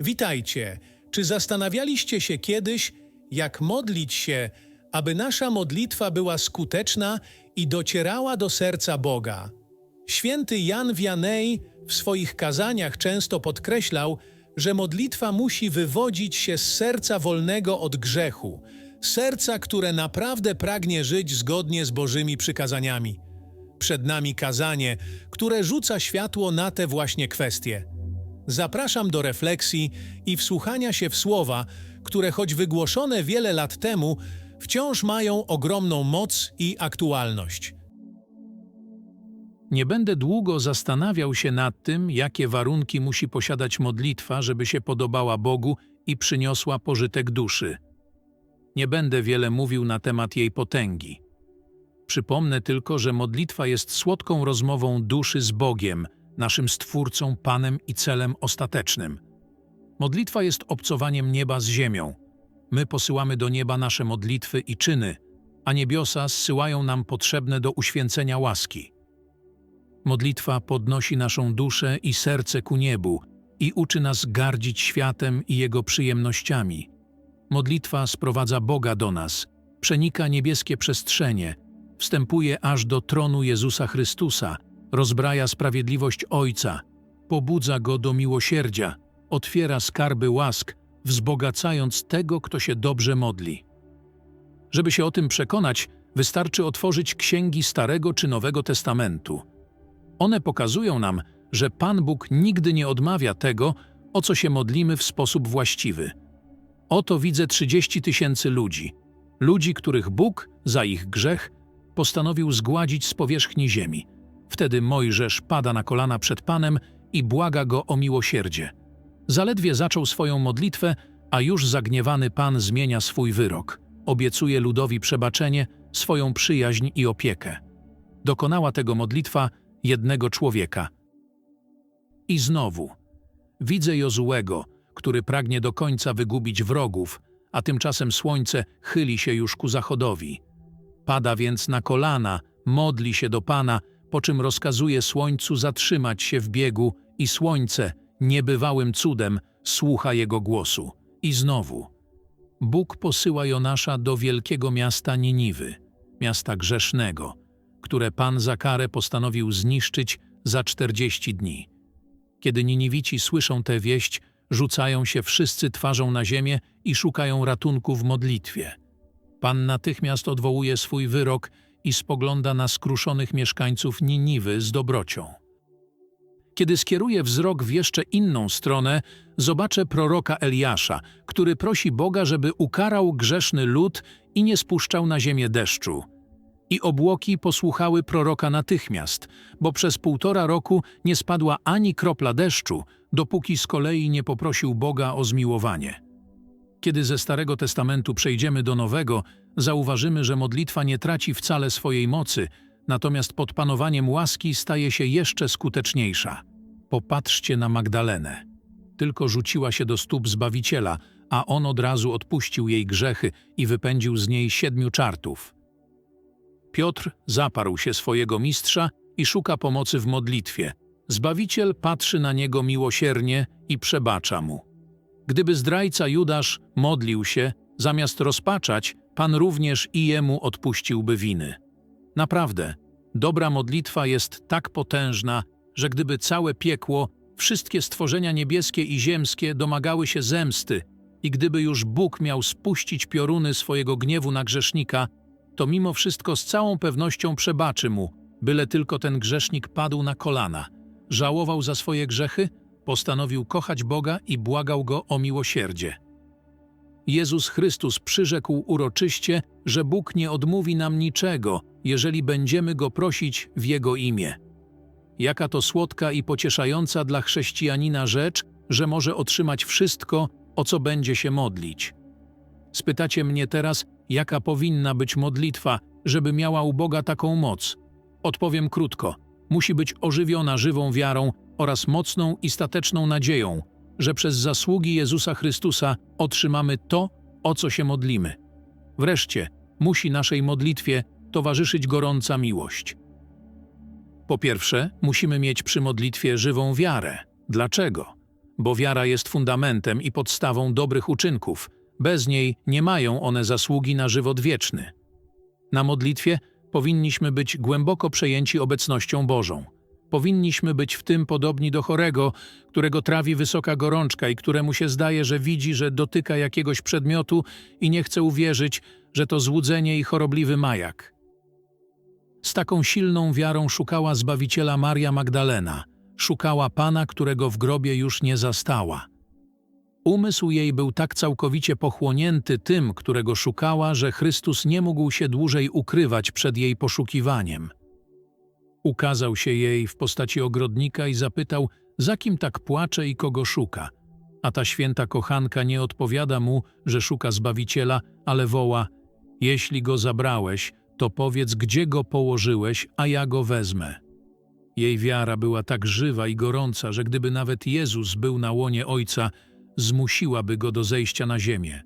Witajcie. Czy zastanawialiście się kiedyś, jak modlić się, aby nasza modlitwa była skuteczna i docierała do serca Boga? Święty Jan Vianney w swoich kazaniach często podkreślał, że modlitwa musi wywodzić się z serca wolnego od grzechu, serca, które naprawdę pragnie żyć zgodnie z Bożymi przykazaniami. Przed nami kazanie, które rzuca światło na te właśnie kwestie. Zapraszam do refleksji i wsłuchania się w słowa, które choć wygłoszone wiele lat temu, wciąż mają ogromną moc i aktualność. Nie będę długo zastanawiał się nad tym, jakie warunki musi posiadać modlitwa, żeby się podobała Bogu i przyniosła pożytek duszy. Nie będę wiele mówił na temat jej potęgi. Przypomnę tylko, że modlitwa jest słodką rozmową duszy z Bogiem, naszym Stwórcą, Panem i celem ostatecznym. Modlitwa jest obcowaniem nieba z ziemią. My posyłamy do nieba nasze modlitwy i czyny, a niebiosa zsyłają nam potrzebne do uświęcenia łaski. Modlitwa podnosi naszą duszę i serce ku niebu i uczy nas gardzić światem i jego przyjemnościami. Modlitwa sprowadza Boga do nas, przenika niebieskie przestrzenie, wstępuje aż do tronu Jezusa Chrystusa, rozbraja sprawiedliwość Ojca, pobudza go do miłosierdzia, otwiera skarby łask, wzbogacając tego, kto się dobrze modli. Żeby się o tym przekonać, wystarczy otworzyć księgi Starego czy Nowego Testamentu. One pokazują nam, że Pan Bóg nigdy nie odmawia tego, o co się modlimy w sposób właściwy. Oto widzę 30 tysięcy ludzi, ludzi, których Bóg za ich grzech postanowił zgładzić z powierzchni ziemi. Wtedy Mojżesz pada na kolana przed Panem i błaga go o miłosierdzie. Zaledwie zaczął swoją modlitwę, a już zagniewany Pan zmienia swój wyrok. Obiecuje ludowi przebaczenie, swoją przyjaźń i opiekę. Dokonała tego modlitwa jednego człowieka. I znowu, widzę Jozułego, który pragnie do końca wygubić wrogów, a tymczasem słońce chyli się już ku zachodowi. Pada więc na kolana, modli się do Pana, po czym rozkazuje słońcu zatrzymać się w biegu i słońce, niebywałym cudem, słucha jego głosu. I znowu, Bóg posyła Jonasza do wielkiego miasta Niniwy, miasta grzesznego, które Pan za karę postanowił zniszczyć za czterdzieści dni. Kiedy Niniwici słyszą tę wieść, rzucają się wszyscy twarzą na ziemię i szukają ratunku w modlitwie. Pan natychmiast odwołuje swój wyrok i spogląda na skruszonych mieszkańców Niniwy z dobrocią. Kiedy skieruję wzrok w jeszcze inną stronę, zobaczę proroka Eliasza, który prosi Boga, żeby ukarał grzeszny lud i nie spuszczał na ziemię deszczu. I obłoki posłuchały proroka natychmiast, bo przez półtora roku nie spadła ani kropla deszczu, dopóki z kolei nie poprosił Boga o zmiłowanie. Kiedy ze Starego Testamentu przejdziemy do Nowego, zauważymy, że modlitwa nie traci wcale swojej mocy, natomiast pod panowaniem łaski staje się jeszcze skuteczniejsza. Popatrzcie na Magdalenę. Tylko rzuciła się do stóp Zbawiciela, a on od razu odpuścił jej grzechy i wypędził z niej siedmiu czartów. Piotr zaparł się swojego mistrza i szuka pomocy w modlitwie. Zbawiciel patrzy na niego miłosiernie i przebacza mu. Gdyby zdrajca Judasz modlił się, zamiast rozpaczać, Pan również i jemu odpuściłby winy. Naprawdę, dobra modlitwa jest tak potężna, że gdyby całe piekło, wszystkie stworzenia niebieskie i ziemskie domagały się zemsty i gdyby już Bóg miał spuścić pioruny swojego gniewu na grzesznika, to mimo wszystko z całą pewnością przebaczy mu, byle tylko ten grzesznik padł na kolana, żałował za swoje grzechy, postanowił kochać Boga i błagał Go o miłosierdzie. Jezus Chrystus przyrzekł uroczyście, że Bóg nie odmówi nam niczego, jeżeli będziemy Go prosić w Jego imię. Jaka to słodka i pocieszająca dla chrześcijanina rzecz, że może otrzymać wszystko, o co będzie się modlić. Spytacie mnie teraz, jaka powinna być modlitwa, żeby miała u Boga taką moc? Odpowiem krótko. Musi być ożywiona żywą wiarą oraz mocną i stateczną nadzieją, że przez zasługi Jezusa Chrystusa otrzymamy to, o co się modlimy. Wreszcie, musi naszej modlitwie towarzyszyć gorąca miłość. Po pierwsze, musimy mieć przy modlitwie żywą wiarę. Dlaczego? bo wiara jest fundamentem i podstawą dobrych uczynków. Bez niej nie mają one zasługi na żywot wieczny. Na modlitwie powinniśmy być głęboko przejęci obecnością Bożą. Powinniśmy być w tym podobni do chorego, którego trawi wysoka gorączka i któremu się zdaje, że widzi, że dotyka jakiegoś przedmiotu i nie chce uwierzyć, że to złudzenie i chorobliwy majak. Z taką silną wiarą szukała Zbawiciela Maria Magdalena, szukała Pana, którego w grobie już nie zastała. Umysł jej był tak całkowicie pochłonięty tym, którego szukała, że Chrystus nie mógł się dłużej ukrywać przed jej poszukiwaniem. Ukazał się jej w postaci ogrodnika i zapytał, za kim tak płacze i kogo szuka. A ta święta kochanka nie odpowiada mu, że szuka Zbawiciela, ale woła: Jeśli go zabrałeś, to powiedz, gdzie go położyłeś, a ja go wezmę. Jej wiara była tak żywa i gorąca, że gdyby nawet Jezus był na łonie Ojca, zmusiłaby go do zejścia na ziemię.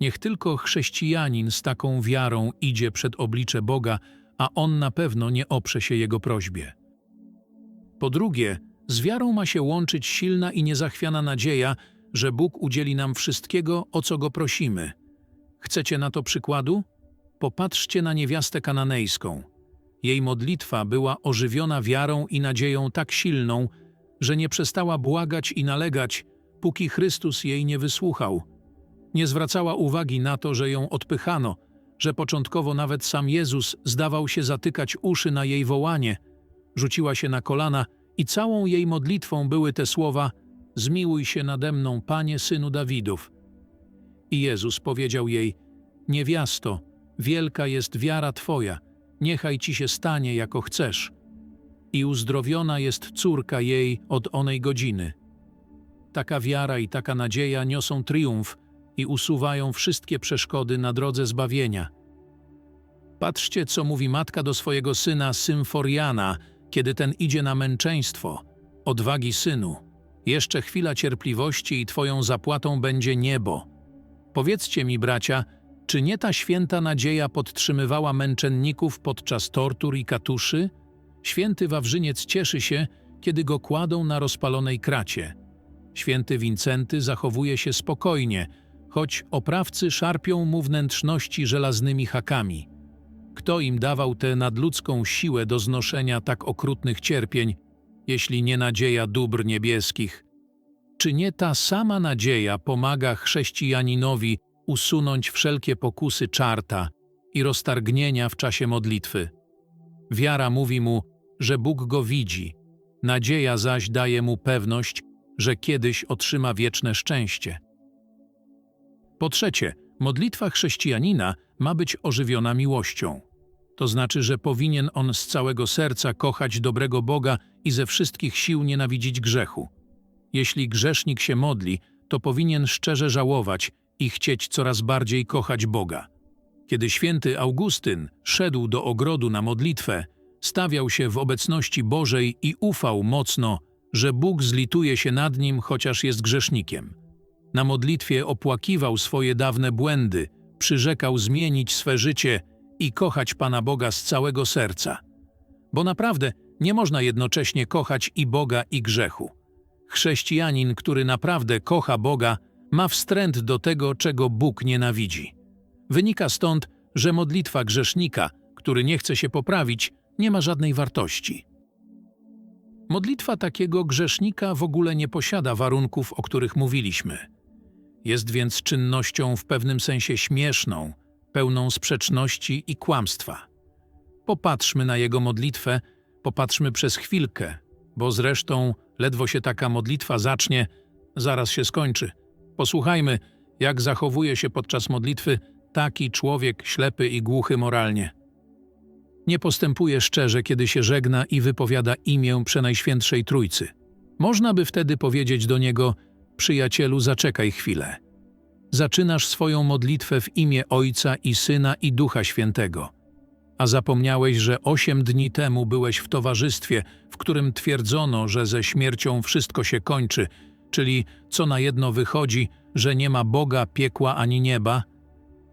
Niech tylko chrześcijanin z taką wiarą idzie przed oblicze Boga, a on na pewno nie oprze się jego prośbie. Po drugie, z wiarą ma się łączyć silna i niezachwiana nadzieja, że Bóg udzieli nam wszystkiego, o co go prosimy. Chcecie na to przykładu? Popatrzcie na niewiastę kananejską. Jej modlitwa była ożywiona wiarą i nadzieją tak silną, że nie przestała błagać i nalegać, póki Chrystus jej nie wysłuchał. Nie zwracała uwagi na to, że ją odpychano, że początkowo nawet sam Jezus zdawał się zatykać uszy na jej wołanie. Rzuciła się na kolana i całą jej modlitwą były te słowa: Zmiłuj się nade mną, panie synu Dawidów. I Jezus powiedział jej: Niewiasto, wielka jest wiara twoja, niechaj ci się stanie, jako chcesz. I uzdrowiona jest córka jej od onej godziny. Taka wiara i taka nadzieja niosą triumf i usuwają wszystkie przeszkody na drodze zbawienia. Patrzcie, co mówi matka do swojego syna Symforiana, kiedy ten idzie na męczeństwo. Odwagi synu, jeszcze chwila cierpliwości i twoją zapłatą będzie niebo. Powiedzcie mi, bracia, czy nie ta święta nadzieja podtrzymywała męczenników podczas tortur i katuszy? Święty Wawrzyniec cieszy się, kiedy go kładą na rozpalonej kracie. Święty Wincenty zachowuje się spokojnie, choć oprawcy szarpią mu wnętrzności żelaznymi hakami. Kto im dawał tę nadludzką siłę do znoszenia tak okrutnych cierpień, jeśli nie nadzieja dóbr niebieskich? Czy nie ta sama nadzieja pomaga chrześcijaninowi usunąć wszelkie pokusy czarta i roztargnienia w czasie modlitwy? Wiara mówi mu, że Bóg go widzi, nadzieja zaś daje mu pewność, że kiedyś otrzyma wieczne szczęście. Po trzecie, modlitwa chrześcijanina ma być ożywiona miłością. To znaczy, że powinien on z całego serca kochać dobrego Boga i ze wszystkich sił nienawidzić grzechu. Jeśli grzesznik się modli, to powinien szczerze żałować i chcieć coraz bardziej kochać Boga. Kiedy święty Augustyn szedł do ogrodu na modlitwę, stawiał się w obecności Bożej i ufał mocno, że Bóg zlituje się nad nim, chociaż jest grzesznikiem. Na modlitwie opłakiwał swoje dawne błędy, przyrzekał zmienić swe życie i kochać Pana Boga z całego serca. Bo naprawdę nie można jednocześnie kochać i Boga, i grzechu. Chrześcijanin, który naprawdę kocha Boga, ma wstręt do tego, czego Bóg nienawidzi. Wynika stąd, że modlitwa grzesznika, który nie chce się poprawić, nie ma żadnej wartości. Modlitwa takiego grzesznika w ogóle nie posiada warunków, o których mówiliśmy. Jest więc czynnością w pewnym sensie śmieszną, pełną sprzeczności i kłamstwa. Popatrzmy na jego modlitwę, popatrzmy przez chwilkę, bo zresztą ledwo się taka modlitwa zacznie, zaraz się skończy. Posłuchajmy, jak zachowuje się podczas modlitwy taki człowiek ślepy i głuchy moralnie. Nie postępuje szczerze, kiedy się żegna i wypowiada imię Przenajświętszej Trójcy. Można by wtedy powiedzieć do niego: Przyjacielu, zaczekaj chwilę. Zaczynasz swoją modlitwę w imię Ojca i Syna i Ducha Świętego. A zapomniałeś, że osiem dni temu byłeś w towarzystwie, w którym twierdzono, że ze śmiercią wszystko się kończy, czyli co na jedno wychodzi, że nie ma Boga, piekła ani nieba?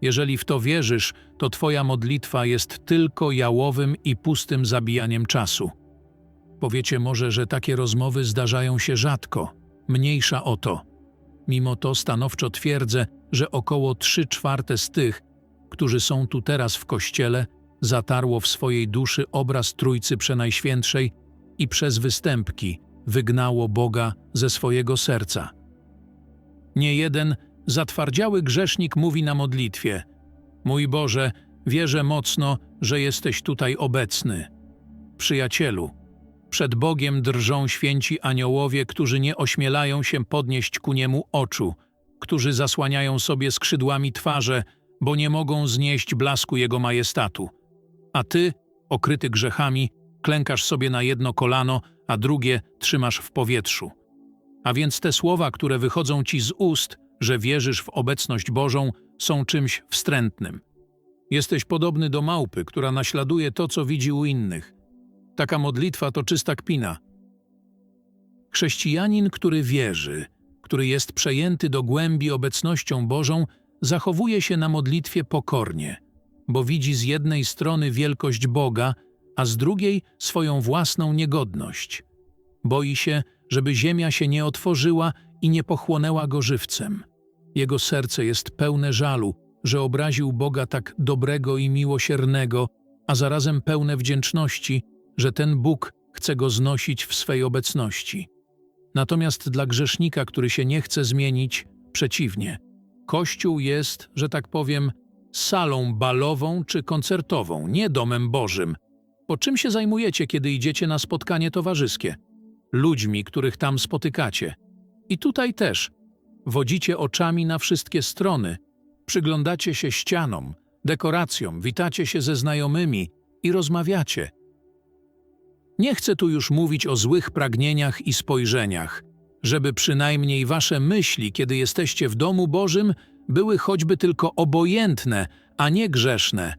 Jeżeli w to wierzysz, to Twoja modlitwa jest tylko jałowym i pustym zabijaniem czasu. Powiecie może, że takie rozmowy zdarzają się rzadko. Mniejsza o to. Mimo to stanowczo twierdzę, że około 3 czwarte z tych, którzy są tu teraz w kościele, zatarło w swojej duszy obraz Trójcy Przenajświętszej i przez występki wygnało Boga ze swojego serca. Nie jeden zatwardziały grzesznik mówi na modlitwie: Mój Boże, wierzę mocno, że jesteś tutaj obecny. Przyjacielu, przed Bogiem drżą święci aniołowie, którzy nie ośmielają się podnieść ku niemu oczu, którzy zasłaniają sobie skrzydłami twarze, bo nie mogą znieść blasku Jego majestatu. A ty, okryty grzechami, klękasz sobie na jedno kolano, a drugie trzymasz w powietrzu. A więc te słowa, które wychodzą ci z ust, że wierzysz w obecność Bożą, są czymś wstrętnym. Jesteś podobny do małpy, która naśladuje to, co widzi u innych. Taka modlitwa to czysta kpina. Chrześcijanin, który wierzy, który jest przejęty do głębi obecnością Bożą, zachowuje się na modlitwie pokornie, bo widzi z jednej strony wielkość Boga, a z drugiej swoją własną niegodność. Boi się, żeby ziemia się nie otworzyła i nie pochłonęła go żywcem. Jego serce jest pełne żalu, że obraził Boga tak dobrego i miłosiernego, a zarazem pełne wdzięczności, że ten Bóg chce go znosić w swej obecności. Natomiast dla grzesznika, który się nie chce zmienić, przeciwnie. Kościół jest, że tak powiem, salą balową czy koncertową, nie domem Bożym. Bo czym się zajmujecie, kiedy idziecie na spotkanie towarzyskie? Ludźmi, których tam spotykacie. I tutaj też. Wodzicie oczami na wszystkie strony, przyglądacie się ścianom, dekoracjom, witacie się ze znajomymi i rozmawiacie. Nie chcę tu już mówić o złych pragnieniach i spojrzeniach, żeby przynajmniej wasze myśli, kiedy jesteście w domu Bożym, były choćby tylko obojętne, a nie grzeszne.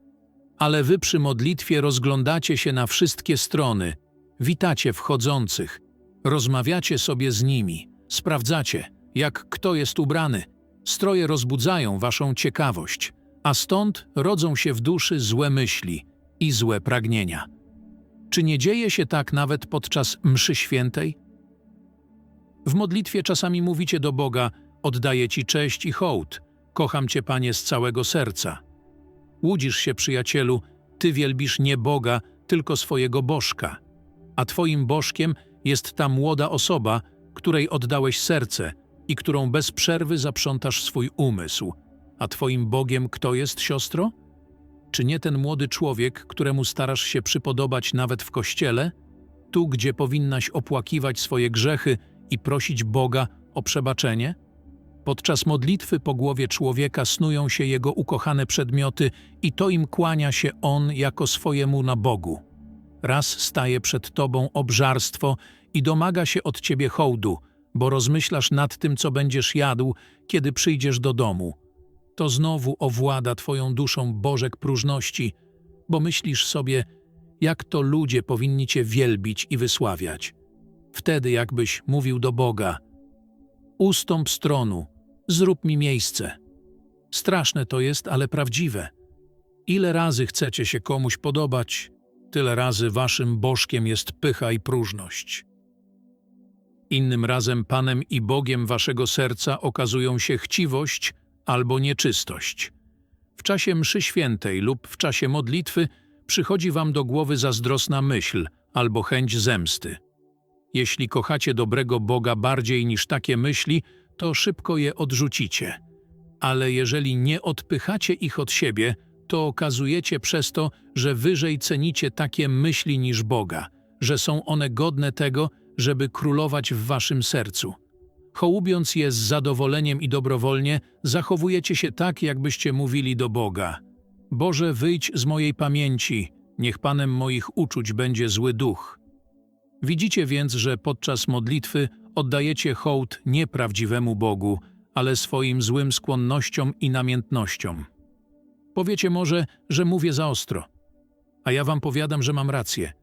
Ale wy przy modlitwie rozglądacie się na wszystkie strony, witacie wchodzących, rozmawiacie sobie z nimi, sprawdzacie, jak kto jest ubrany. Stroje rozbudzają waszą ciekawość, a stąd rodzą się w duszy złe myśli i złe pragnienia. Czy nie dzieje się tak nawet podczas mszy świętej? W modlitwie czasami mówicie do Boga: Oddaję Ci cześć i hołd, kocham Cię, Panie, z całego serca. Łudzisz się, przyjacielu, Ty wielbisz nie Boga, tylko swojego bożka, a Twoim bożkiem jest ta młoda osoba, której oddałeś serce i którą bez przerwy zaprzątasz swój umysł. A Twoim Bogiem kto jest, siostro? Czy nie ten młody człowiek, któremu starasz się przypodobać nawet w kościele? Tu, gdzie powinnaś opłakiwać swoje grzechy i prosić Boga o przebaczenie? Podczas modlitwy po głowie człowieka snują się jego ukochane przedmioty i to im kłania się on jako swojemu na Bogu. Raz staje przed tobą obżarstwo i domaga się od ciebie hołdu, bo rozmyślasz nad tym, co będziesz jadł, kiedy przyjdziesz do domu. To znowu owłada twoją duszą bożek próżności, bo myślisz sobie, jak to ludzie powinni cię wielbić i wysławiać. Wtedy jakbyś mówił do Boga: Ustąp z tronu, zrób mi miejsce. Straszne to jest, ale prawdziwe. Ile razy chcecie się komuś podobać, tyle razy waszym bożkiem jest pycha i próżność. Innym razem Panem i Bogiem waszego serca okazują się chciwość albo nieczystość. W czasie mszy świętej lub w czasie modlitwy przychodzi wam do głowy zazdrosna myśl albo chęć zemsty. Jeśli kochacie dobrego Boga bardziej niż takie myśli, to szybko je odrzucicie. Ale jeżeli nie odpychacie ich od siebie, to okazujecie przez to, że wyżej cenicie takie myśli niż Boga, że są one godne tego, żeby królować w waszym sercu. Hołubiąc je z zadowoleniem i dobrowolnie, zachowujecie się tak, jakbyście mówili do Boga. Boże, wyjdź z mojej pamięci, niech Panem moich uczuć będzie zły duch. Widzicie więc, że podczas modlitwy oddajecie hołd nie prawdziwemu Bogu, ale swoim złym skłonnościom i namiętnościom. Powiecie może, że mówię za ostro, a ja wam powiadam, że mam rację.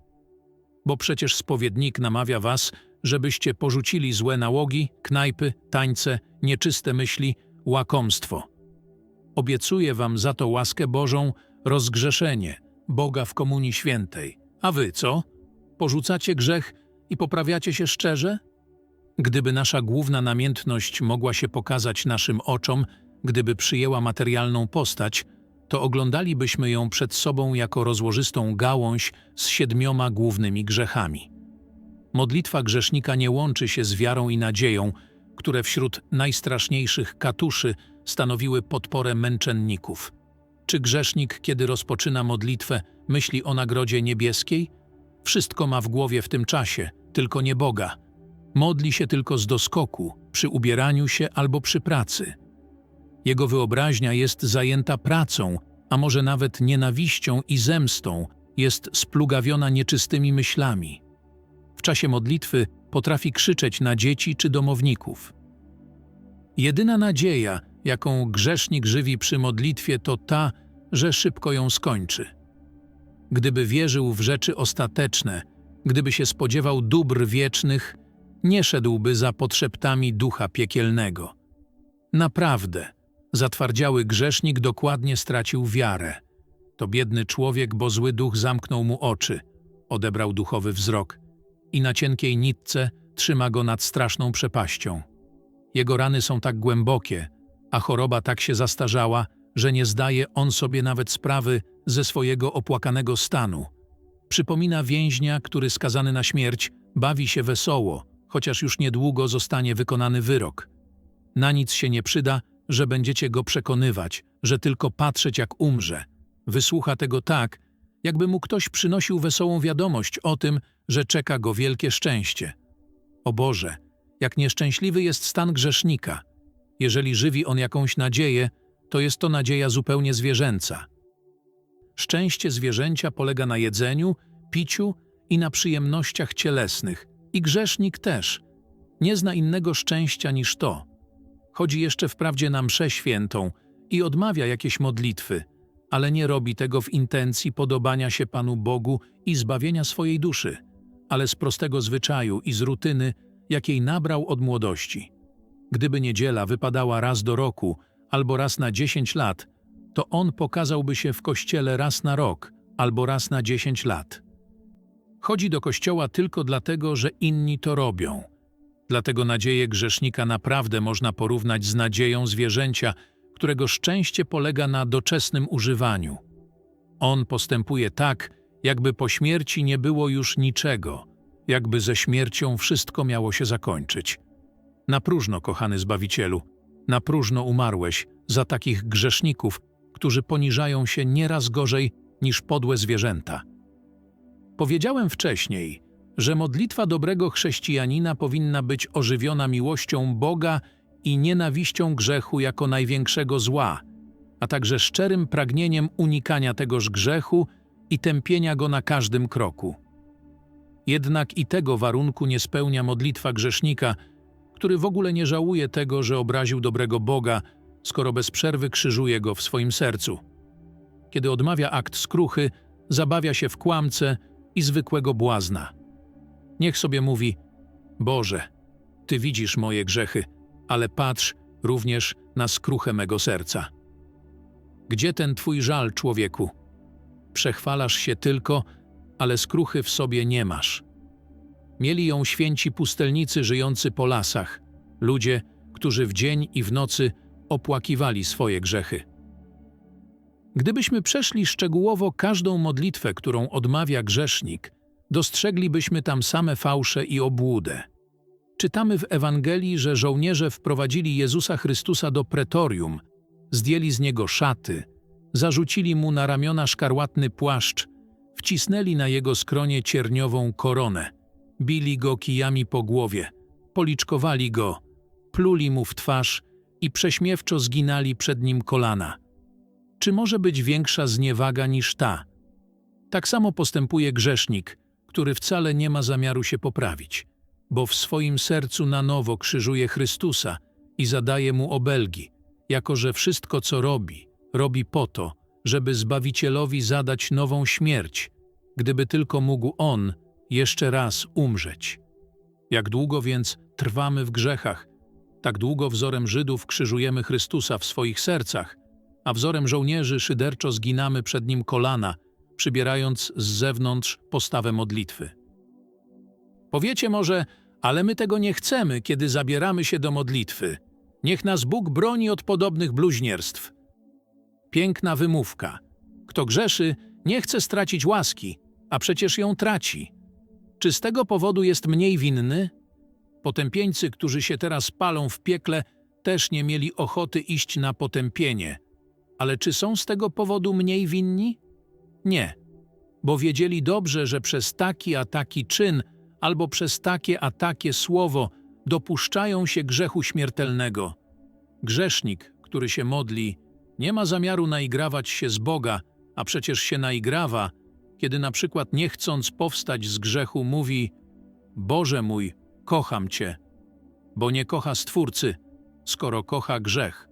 Bo przecież spowiednik namawia was, żebyście porzucili złe nałogi, knajpy, tańce, nieczyste myśli, łakomstwo. Obiecuję wam za to łaskę Bożą, rozgrzeszenie, Boga w Komunii Świętej. A wy co? Porzucacie grzech i poprawiacie się szczerze? Gdyby nasza główna namiętność mogła się pokazać naszym oczom, gdyby przyjęła materialną postać, to oglądalibyśmy ją przed sobą jako rozłożystą gałąź z siedmioma głównymi grzechami. Modlitwa grzesznika nie łączy się z wiarą i nadzieją, które wśród najstraszniejszych katuszy stanowiły podporę męczenników. Czy grzesznik, kiedy rozpoczyna modlitwę, myśli o nagrodzie niebieskiej? Wszystko ma w głowie w tym czasie, tylko nie Boga. Modli się tylko z doskoku, przy ubieraniu się albo przy pracy. Jego wyobraźnia jest zajęta pracą, a może nawet nienawiścią i zemstą, jest splugawiona nieczystymi myślami. W czasie modlitwy potrafi krzyczeć na dzieci czy domowników. Jedyna nadzieja, jaką grzesznik żywi przy modlitwie, to ta, że szybko ją skończy. Gdyby wierzył w rzeczy ostateczne, gdyby się spodziewał dóbr wiecznych, nie szedłby za podszeptami ducha piekielnego. Naprawdę, zatwardziały grzesznik dokładnie stracił wiarę. To biedny człowiek, bo zły duch zamknął mu oczy, odebrał duchowy wzrok i na cienkiej nitce trzyma go nad straszną przepaścią. Jego rany są tak głębokie, a choroba tak się zastarzała, że nie zdaje on sobie nawet sprawy ze swojego opłakanego stanu. Przypomina więźnia, który skazany na śmierć bawi się wesoło, chociaż już niedługo zostanie wykonany wyrok. Na nic się nie przyda, że będziecie go przekonywać, że tylko patrzeć jak umrze. Wysłucha tego tak, jakby mu ktoś przynosił wesołą wiadomość o tym, że czeka go wielkie szczęście. O Boże, jak nieszczęśliwy jest stan grzesznika. Jeżeli żywi on jakąś nadzieję, to jest to nadzieja zupełnie zwierzęca. Szczęście zwierzęcia polega na jedzeniu, piciu i na przyjemnościach cielesnych, i grzesznik też. Nie zna innego szczęścia niż to. Chodzi jeszcze wprawdzie na mszę świętą i odmawia jakieś modlitwy, ale nie robi tego w intencji podobania się Panu Bogu i zbawienia swojej duszy, ale z prostego zwyczaju i z rutyny, jakiej nabrał od młodości. Gdyby niedziela wypadała raz do roku albo raz na dziesięć lat, to on pokazałby się w kościele raz na rok albo raz na dziesięć lat. Chodzi do kościoła tylko dlatego, że inni to robią. Dlatego nadzieję grzesznika naprawdę można porównać z nadzieją zwierzęcia, którego szczęście polega na doczesnym używaniu. On postępuje tak, jakby po śmierci nie było już niczego, jakby ze śmiercią wszystko miało się zakończyć. Na próżno, kochany Zbawicielu, na próżno umarłeś za takich grzeszników, którzy poniżają się nieraz gorzej niż podłe zwierzęta. Powiedziałem wcześniej, że modlitwa dobrego chrześcijanina powinna być ożywiona miłością Boga i nienawiścią grzechu jako największego zła, a także szczerym pragnieniem unikania tegoż grzechu i tępienia go na każdym kroku. Jednak i tego warunku nie spełnia modlitwa grzesznika, który w ogóle nie żałuje tego, że obraził dobrego Boga, skoro bez przerwy krzyżuje go w swoim sercu. Kiedy odmawia akt skruchy, zabawia się w kłamce i zwykłego błazna. Niech sobie mówi: Boże, Ty widzisz moje grzechy, ale patrz również na skruchę mego serca. Gdzie ten Twój żal, człowieku? Przechwalasz się tylko, ale skruchy w sobie nie masz. Mieli ją święci pustelnicy żyjący po lasach, ludzie, którzy w dzień i w nocy opłakiwali swoje grzechy. Gdybyśmy przeszli szczegółowo każdą modlitwę, którą odmawia grzesznik, dostrzeglibyśmy tam same fałsze i obłudę. Czytamy w Ewangelii, że żołnierze wprowadzili Jezusa Chrystusa do pretorium, zdjęli z niego szaty, zarzucili mu na ramiona szkarłatny płaszcz, wcisnęli na jego skronie cierniową koronę, bili go kijami po głowie, policzkowali go, pluli mu w twarz i prześmiewczo zginali przed nim kolana. Czy może być większa zniewaga niż ta? Tak samo postępuje grzesznik, który wcale nie ma zamiaru się poprawić, bo w swoim sercu na nowo krzyżuje Chrystusa i zadaje mu obelgi, jako że wszystko, co robi, robi po to, żeby Zbawicielowi zadać nową śmierć, gdyby tylko mógł On jeszcze raz umrzeć. Jak długo więc trwamy w grzechach, tak długo wzorem Żydów krzyżujemy Chrystusa w swoich sercach, a wzorem żołnierzy szyderczo zginamy przed Nim kolana, przybierając z zewnątrz postawę modlitwy. Powiecie może, Ale my tego nie chcemy, kiedy zabieramy się do modlitwy. Niech nas Bóg broni od podobnych bluźnierstw. Piękna wymówka. Kto grzeszy, nie chce stracić łaski, a przecież ją traci. Czy z tego powodu jest mniej winny? Potępieńcy, którzy się teraz palą w piekle, też nie mieli ochoty iść na potępienie. Ale czy są z tego powodu mniej winni? Nie, bo wiedzieli dobrze, że przez taki a taki czyn albo przez takie a takie słowo dopuszczają się grzechu śmiertelnego. Grzesznik, który się modli, nie ma zamiaru naigrawać się z Boga, a przecież się naigrawa, kiedy na przykład nie chcąc powstać z grzechu mówi Boże mój, kocham Cię, bo nie kocha Stwórcy, skoro kocha grzech.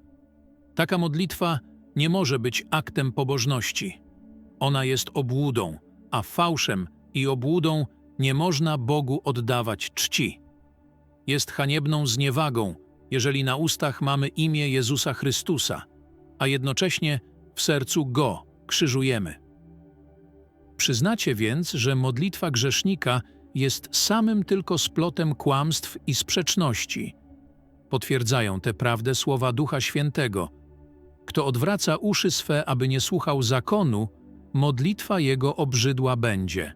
Taka modlitwa nie może być aktem pobożności. Ona jest obłudą, a fałszem i obłudą nie można Bogu oddawać czci. Jest haniebną zniewagą, jeżeli na ustach mamy imię Jezusa Chrystusa, a jednocześnie w sercu Go krzyżujemy. Przyznacie więc, że modlitwa grzesznika jest samym tylko splotem kłamstw i sprzeczności. Potwierdzają tę prawdę słowa Ducha Świętego. Kto odwraca uszy swe, aby nie słuchał zakonu, modlitwa jego obrzydła będzie.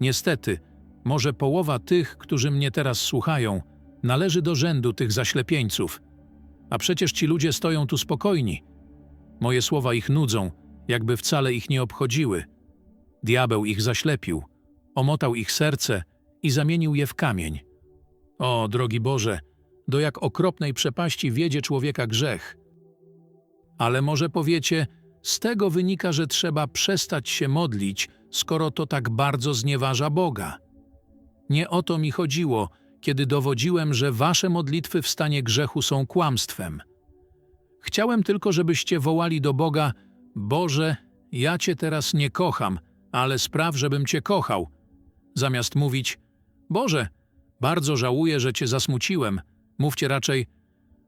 Niestety, może połowa tych, którzy mnie teraz słuchają, należy do rzędu tych zaślepieńców. A przecież ci ludzie stoją tu spokojni. Moje słowa ich nudzą, jakby wcale ich nie obchodziły. Diabeł ich zaślepił, omotał ich serce i zamienił je w kamień. O, drogi Boże, do jak okropnej przepaści wiedzie człowieka grzech. Ale może powiecie, z tego wynika, że trzeba przestać się modlić, skoro to tak bardzo znieważa Boga. Nie o to mi chodziło, kiedy dowodziłem, że wasze modlitwy w stanie grzechu są kłamstwem. Chciałem tylko, żebyście wołali do Boga: Boże, ja Cię teraz nie kocham, ale spraw, żebym Cię kochał. Zamiast mówić: Boże, bardzo żałuję, że Cię zasmuciłem, mówcie raczej: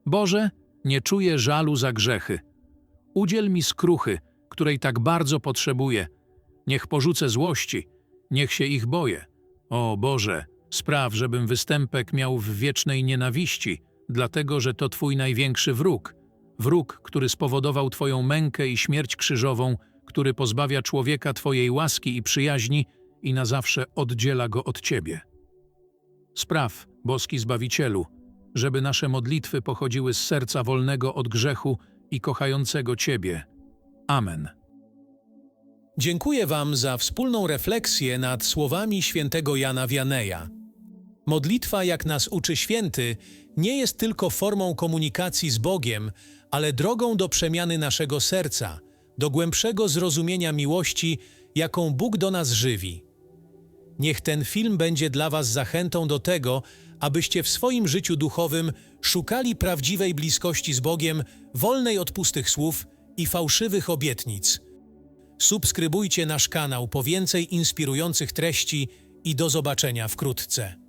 Boże, nie czuję żalu za grzechy. Udziel mi skruchy, której tak bardzo potrzebuję. Niech porzucę złości, niech się ich boję. O Boże, spraw, żebym występek miał w wiecznej nienawiści, dlatego że to Twój największy wróg. Wróg, który spowodował Twoją mękę i śmierć krzyżową, który pozbawia człowieka Twojej łaski i przyjaźni i na zawsze oddziela go od Ciebie. Spraw, boski Zbawicielu, żeby nasze modlitwy pochodziły z serca wolnego od grzechu i kochającego Ciebie. Amen. Dziękuję Wam za wspólną refleksję nad słowami świętego Jana Wianeja. Modlitwa, jak nas uczy święty, nie jest tylko formą komunikacji z Bogiem, ale drogą do przemiany naszego serca, do głębszego zrozumienia miłości, jaką Bóg do nas żywi. Niech ten film będzie dla Was zachętą do tego, abyście w swoim życiu duchowym szukali prawdziwej bliskości z Bogiem, wolnej od pustych słów i fałszywych obietnic. Subskrybujcie nasz kanał po więcej inspirujących treści i do zobaczenia wkrótce.